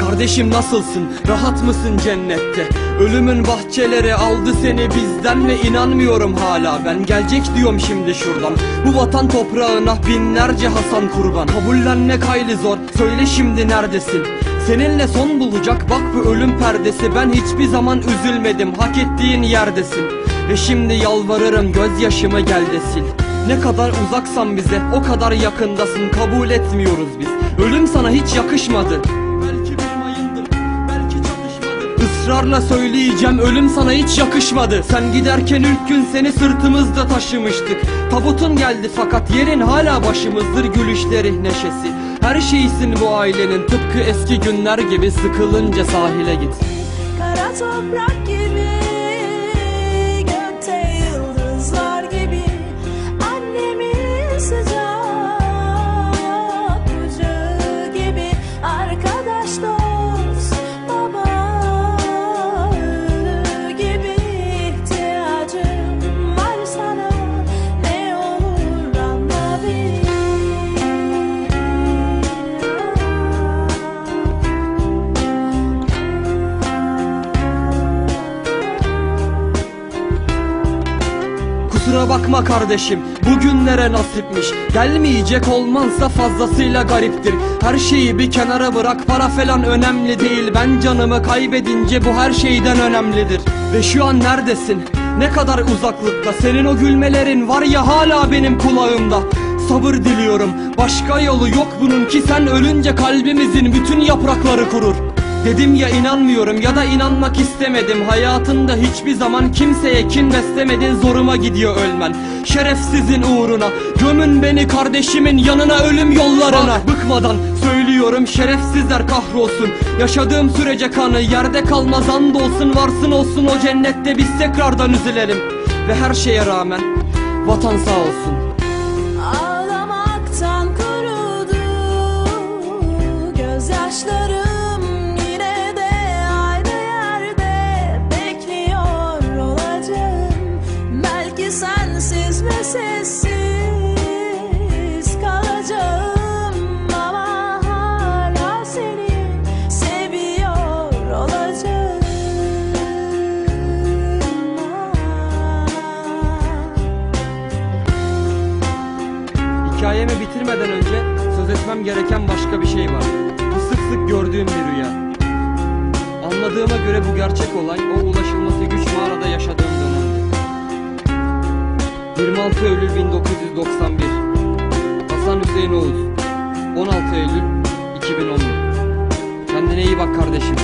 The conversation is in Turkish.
Kardeşim nasılsın? Rahat mısın cennette? Ölümün bahçeleri aldı seni bizden ve inanmıyorum hala. Ben gelecek diyorum şimdi şuradan. Bu vatan toprağına binlerce Hasan kurban. Kabullenmek hayli zor Söyle şimdi neredesin? Seninle son bulacak bak bu ölüm perdesi. Ben hiçbir zaman üzülmedim Hak ettiğin yerdesin. Ve şimdi yalvarırım gözyaşımı gel de sil Ne kadar uzaksan bize o kadar yakındasın. Kabul etmiyoruz biz. Ölüm sana hiç yakışmadı Israrla söyleyeceğim ölüm sana hiç yakışmadı. Sen giderken ilk gün seni sırtımızda taşımıştık. Tabutun geldi fakat yerin hala başımızdır Gülüşleri neşesi. Her şeysin bu ailenin tıpkı eski günler gibi Sıkılınca sahile git Kara toprak gibi Kusura bakma kardeşim bugünlere nasipmiş. Gelmeyecek olmansa fazlasıyla gariptir. Her şeyi bir kenara bırak para falan önemli değil. Ben canımı kaybedince bu her şeyden önemlidir. Ve şu an neredesin? Ne kadar uzaklıkta? Senin o gülmelerin var ya hala benim kulağımda. Sabır diliyorum. Başka yolu yok bunun ki sen ölünce kalbimizin bütün yaprakları kurur Dedim ya inanmıyorum ya da inanmak istemedim. Hayatında hiçbir zaman kimseye kin beslemedin. Zoruma gidiyor ölmen. Şerefsizin uğruna. Gömün beni kardeşimin yanına ölüm yollarına. Bak. Bıkmadan söylüyorum şerefsizler kahrolsun. Yaşadığım sürece kanı yerde kalmaz. Andolsun Varsın olsun o cennette biz tekrardan üzülelim. Ve her şeye rağmen vatan sağ olsun Hikayemi bitirmeden önce söz etmem gereken başka bir şey var. Sık sık gördüğüm bir rüya. Anladığıma göre bu gerçek olay o ulaşılması güç mağarada yaşadığım dönemdi. 26 Eylül 1991 Hasan Hüseyin Oğuz 16 Eylül 2011 Kendine iyi bak kardeşim.